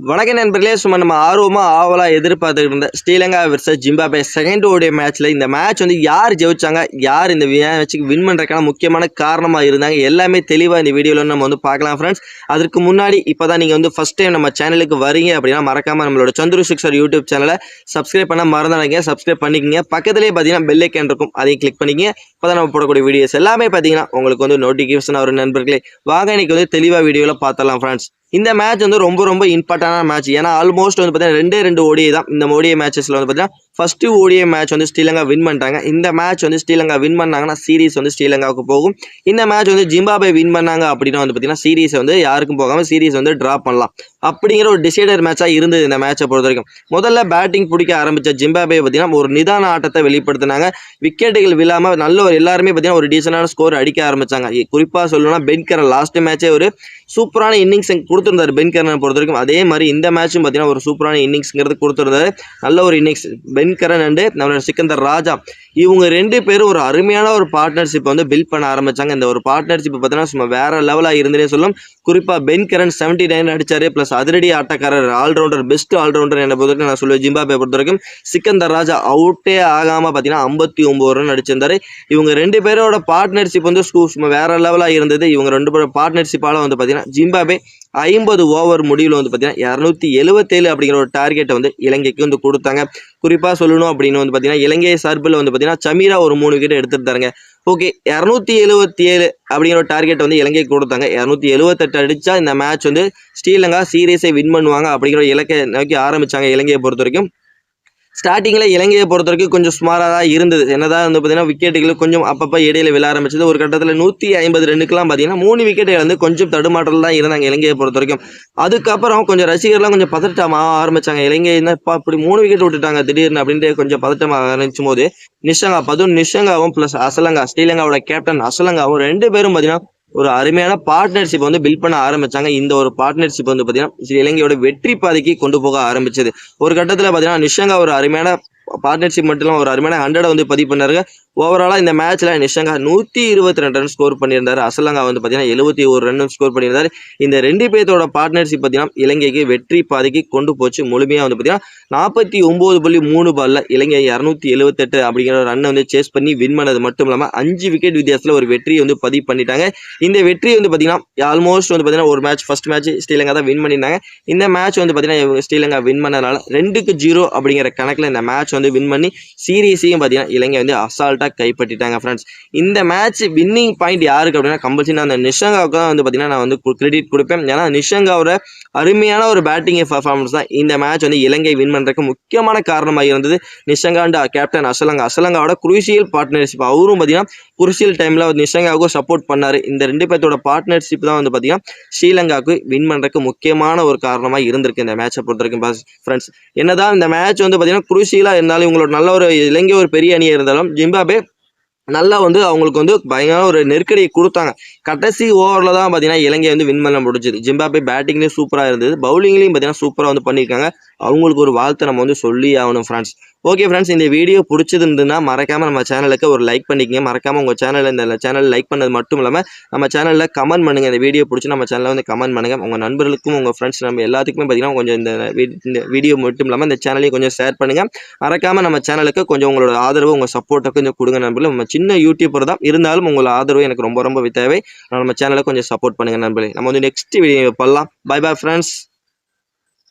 வணக்க நண்பர்களே சும்மா நம்ம ஆர்வமாக ஆவலாக எதிர்பார்த்துட்டு இருந்த ஸ்ரீலங்கா வர்சஸ் ஜிம்பாபே செகண்ட் ஓடிய மேட்ச்சில் இந்த மேட்ச் வந்து யார் ஜெயிச்சாங்க யார் இந்த மேட்ச்சுக்கு வின் பண்ணுறதுக்கான முக்கியமான காரணமாக இருந்தாங்க எல்லாமே தெளிவாக இந்த வீடியோவில் நம்ம வந்து பார்க்கலாம் ஃப்ரெண்ட்ஸ் அதற்கு முன்னாடி இப்போ தான் நீங்கள் வந்து ஃபஸ்ட் டைம் நம்ம சேனலுக்கு வரீங்க அப்படின்னா மறக்காமல் நம்மளோட சந்துரு சிக்ஸர் யூடியூப் சேனலை சப்ஸ்கிரைப் பண்ண மறந்துடாங்க சப்ஸ்கிரைப் பண்ணிக்கங்க. பக்கத்துலேயே பார்த்தீங்கன்னா பெல் இருக்கும் அதையும் கிளிக் பண்ணிக்கங்க. இப்போ தான் நம்ம போடக்கூடிய வீடியோஸ் எல்லாமே பார்த்தீங்கன்னா உங்களுக்கு வந்து நோட்டிஃபிகேஷன் வரும் நண்பர்களே. வாங்க இன்றைக்கி வந்து தெளிவாக வீடியோவில் பார்த்தலாம் ஃப்ரெண்ட்ஸ் இந்த மேட்ச் வந்து ரொம்ப ரொம்ப இம்பார்ட்டண்டான மேட்ச் ஏன்னா ஆல்மோஸ்ட் வந்து பார்த்தீங்கன்னா ரெண்டே ரெண்டு ஓடியை தான் இந்த ஓடிய மேட்சஸில் வந்து பார்த்தீங்கன்னா ஃபஸ்ட்டு ஓடிஐ மேட்ச் வந்து ஸ்ரீலங்கா வின் பண்ணிட்டாங்க. இந்த மேட்ச் வந்து ஸ்ரீலங்கா வின் பண்ணாங்கன்னா சீரிஸ் வந்து ஸ்ரீலங்காவுக்கு போகும். இந்த மேட்ச் வந்து ஜிம்பாபே வின் பண்ணாங்க அப்படின்னா வந்து பார்த்தீங்கன்னா சீரிஸ் வந்து யாருக்கும் போகாமல் சீரிஸ் வந்து ட்ரா பண்ணலாம். அப்படிங்கிற ஒரு டிசைடர் மேட்சாக இருந்தது இந்த மேட்சை பொறுத்த வரைக்கும். முதல்ல பேட்டிங் பிடிக்க ஆரம்பித்த ஜிம்பாபே பார்த்தீங்கன்னா ஒரு நிதான ஆட்டத்தை வெளிப்படுத்தினாங்க. விக்கெட்டுகள் விழாமல் நல்ல ஒரு எல்லாருமே பார்த்தீங்கன்னா ஒரு டீசெண்டான ஸ்கோர் அடிக்க ஆரம்பித்தாங்க குறிப்பாக சொல்லணும்னா பென்கரன் லாஸ்ட் மேட்சே ஒரு சூப்பரான இன்னிங்ஸ் கொடுத்துருந்தாரு பென்கரனை பொறுத்த வரைக்கும். அதே மாதிரி இந்த மேட்சும் பார்த்தீங்கன்னா ஒரு சூப்பரான இன்னிங்ஸ்ங்கிறது கொடுத்துருந்தாரு. நல்ல ஒரு இன்னிங்ஸ் பென்கரன் அண்டு நம்மளோட சிக்கந்தர் ராஜா. இவங்க ரெண்டு பேரும் ஒரு அருமையான ஒரு பார்ட்னர்ஷிப் வந்து பில்ட் பண்ண ஆரம்பிச்சாங்க. இந்த ஒரு பார்ட்னர்ஷிப் பார்த்தீங்கன்னா சும்மா வேற லெவலாக இருந்தே சொல்லும். குறிப்பாக பென்கரன் செவன்டி நைன் அடிச்சாரு. ப்ளஸ் அதிரடி ஆட்டக்காரர் ஆல்ரவுண்டர் பெஸ்ட் ஆல்ரவுண்டர் என்ன பொறுத்த நான் சொல்லுவேன் ஜிம்பாபே பொறுத்த வரைக்கும் சிக்கந்தர் ராஜா அவுட்டே ஆகாமல் பார்த்தீங்கன்னா ஐம்பத்தி ஒம்பது ரன் அடிச்சிருந்தாரு. இவங்க ரெண்டு பேரோட பார்ட்னர்ஷிப் வந்து சும்மா வேற லெவலாக இருந்தது. இவங்க ரெண்டு பேரோட பார்ட்னர்ஷிப்பால் வந்து பார்த்தீங்கன்னா ஜிம்பாபே ஐம்பது ஓவர் முடிவில் வந்து பார்த்தீங்கன்னா இரநூத்தி எழுபத்தேழு அப்படிங்கிற ஒரு டார்கெட்டை வந்து இலங்கைக்கு வந்து கொடுத்தாங்க. குறிப்பாக சொல்லணும் அப்படின்னு வந்து பார்த்தீங்கன்னா இலங்கை சார்பில் வந்து பார்த்தீங்கன்னா சமீரா ஒரு மூணு விக்கெட் எடுத்துட்டாங்க ஓகே இரநூத்தி எழுபத்தி ஏழு அப்படிங்கிற ஒரு டார்கெட் வந்து இலங்கைக்கு கொடுத்தாங்க. இரநூத்தி எழுபத்தெட்டு அடித்தா இந்த மேட்ச் வந்து ஸ்ரீலங்கா சீரியஸை வின் பண்ணுவாங்க அப்படிங்கிற ஒரு இலக்கை நோக்கி ஆரம்பித்தாங்க இலங்கையை பொறுத்த வரைக்கும். ஸ்டார்டிங்கில் இலங்கையை பொறுத்த வரைக்கும் கொஞ்சம் சுமாராக தான் இருந்தது. என்னதான் வந்து பார்த்தீங்கன்னா விக்கெட்டுகள் கொஞ்சம் அப்பப்போ இடையில விழ ஆரம்பிச்சது. ஒரு கட்டத்தில் நூற்றி ஐம்பது ரெண்டுக்கெலாம் பார்த்தீங்கன்னா மூணு விக்கெட் இழந்து கொஞ்சம் தடுமாற்றல் தான் இருந்தாங்க இலங்கையை பொறுத்த வரைக்கும் அதுக்கப்புறம் கொஞ்சம் ரசிகர்லாம் கொஞ்சம் பதட்டமாக ஆரம்பித்தாங்க இலங்கை இப்போ அப்படி மூணு விக்கெட் விட்டுட்டாங்க திடீர்னு அப்படின்ட்டு கொஞ்சம் பதட்டமாக ஆரம்பிச்சும் போது நிஷங்கா பதும் நிஷங்காவும் ப்ளஸ் அசலங்கா ஸ்ரீலங்காவோட கேப்டன் அசலங்காவும் ரெண்டு பேரும் பார்த்தீங்கன்னா ஒரு அருமையான பார்ட்னர்ஷிப் வந்து பில்ட் பண்ண ஆரம்பிச்சாங்க. இந்த ஒரு பார்ட்னர்ஷிப் வந்து பார்த்தீங்கன்னா ஸ்ரீ இலங்கையோட வெற்றி பாதைக்கு கொண்டு போக ஆரம்பிச்சது. ஒரு கட்டத்தில் பார்த்தீங்கன்னா நிஷங்கா ஒரு அருமையான பார்ட்னர்ஷிப் மட்டும் ஒரு அருமையான ஹண்ட்ரட் வந்து பதிவு பண்ணாருங்க. ஓவராலாக இந்த மேட்ச்சில் நிஷங்கா நூற்றி இருபத்தி ரெண்டு ரன் ஸ்கோர் பண்ணியிருந்தார். அசலங்கா வந்து பார்த்தீங்கன்னா எழுபத்தி ஒரு ரன் ஸ்கோர் பண்ணியிருந்தாரு. இந்த ரெண்டு பேர்த்தோட பார்ட்னர்ஷிப் பார்த்தீங்கன்னா இலங்கைக்கு வெற்றி பாதைக்கு கொண்டு போச்சு. முழுமையாக வந்து பார்த்தீங்கன்னா நாற்பத்தி ஒம்பது புள்ளி மூணு பாலில் இலங்கை இரநூத்தி எழுபத்தெட்டு அப்படிங்கிற ரன்னை வந்து சேஸ் பண்ணி வின் பண்ணது மட்டும் இல்லாமல் அஞ்சு விக்கெட் வித்தியாசத்தில் ஒரு வெற்றியை வந்து பதிவு பண்ணிட்டாங்க. இந்த வெற்றி வந்து பார்த்தீங்கன்னா ஆல்மோஸ்ட் வந்து பார்த்தீங்கன்னா ஒரு மேட்ச் ஃபஸ்ட் மேட்ச் ஸ்ரீலங்கா தான் வின் பண்ணியிருந்தாங்க. இந்த மேட்ச் வந்து பார்த்தீங்கன்னா ஸ்ரீலங்கா வின் பண்ணனால ரெண்டுக்கு ஜீரோ அப்படிங்கிற கணக்கில் இந்த மேட்ச் வந்து வின் பண்ணி சீரீஸையும் பார்த்தீங்கன்னா இலங்கை வந்து அசால்ட்டாக கைப்பற்றிட்டாங்க ஃப்ரெண்ட்ஸ் இந்த மேட்ச் வின்னிங் பாயிண்ட் யாருக்கு அப்படின்னா கம்பல்சரி அந்த நிஷங்காவுக்கு தான் வந்து பார்த்தீங்கன்னா நான் வந்து கிரெடிட் கொடுப்பேன். ஏன்னா நிஷங்காவோட அருமையான ஒரு பேட்டிங் பர்ஃபார்மன்ஸ் தான் இந்த மேட்ச் வந்து இலங்கை வின் பண்ணுறதுக்கு முக்கியமான காரணமாக இருந்தது நிஷங்கா அண்ட் கேப்டன் அசலங்கா. அசலங்காவோட குரூசியல் பார்ட்னர்ஷிப் அவரும் பார்த்தீங்கன்னா குருசியல் டைமில் நிஷங்காவுக்கும் சப்போர்ட் பண்ணார். இந்த ரெண்டு பேர்த்தோட பார்ட்னர்ஷிப் தான் வந்து பார்த்தீங்கன்னா ஸ்ரீலங்காவுக்கு வின் பண்ணுறதுக்கு முக்கியமான ஒரு காரணமாக இருந்திருக்கு இந்த மேட்சை பொறுத்த வரைக்கும் ஃப்ரெண்ட்ஸ் என்னதான் இந்த மேட்ச் வந்து பார்த்தீங்கன்னா குருசியலாக இருந்தாலும் இவங்களோட நல்ல ஒரு இலங்கை ஒரு பெரிய அணியாக இருந்தாலும் ஜிம்பாபே நல்லா வந்து அவங்களுக்கு வந்து பயங்கர ஒரு நெருக்கடியை கொடுத்தாங்க. கடைசி ஓவரில் தான் பார்த்தீங்கன்னா இலங்கை வந்து வின் பண்ண முடிஞ்சது. ஜிம்பாபே பேட்டிங்லேயும் சூப்பராக இருந்தது. பவுலிங்லேயும் பார்த்தீங்கன்னா சூப்பராக வந்து பண்ணியிருக்காங்க. அவங்களுக்கு ஒரு வாழ்த்தை நம்ம வந்து சொல்லி ஆகணும் ஃப்ரெண்ட்ஸ் ஓகே ஃப்ரெண்ட்ஸ் இந்த வீடியோ பிடிச்சிருந்துன்னா மறக்காமல் நம்ம சேனலுக்கு ஒரு லைக் பண்ணிக்கங்க. மறக்காமல் உங்கள் சேனலில் இந்த சேனல் லைக் பண்ணது மட்டும் இல்லாமல் நம்ம சேனலில் கமெண்ட் பண்ணுங்கள் இந்த வீடியோ பிடிச்சி நம்ம சேனலில் வந்து கமெண்ட் பண்ணுங்கள் உங்கள் நண்பர்களுக்கும் உங்கள் ஃப்ரெண்ட்ஸ் நம்ம எல்லாத்துக்குமே பார்த்தீங்கன்னா கொஞ்சம் இந்த இந்த வீடியோ மட்டும் இல்லாமல் இந்த சேனலையும் கொஞ்சம் ஷேர் பண்ணுங்கள் மறக்காமல் நம்ம சேனலுக்கு கொஞ்சம் உங்களோட ஆதரவு உங்கள் சப்போர்ட்டை கொஞ்சம் கொடுங்க நண்பர்களே. நம்ம சின்ன யூடியூபர் தான். இருந்தாலும் உங்களோட ஆதரவு எனக்கு ரொம்ப ரொம்ப தேவை. நம்ம சேனலை கொஞ்சம் சப்போர்ட் பண்ணுங்கள் நண்பர்களே. நம்ம வந்து நெக்ஸ்ட் வீடியோ பண்ணலாம் பை பை ஃப்ரெண்ட்ஸ்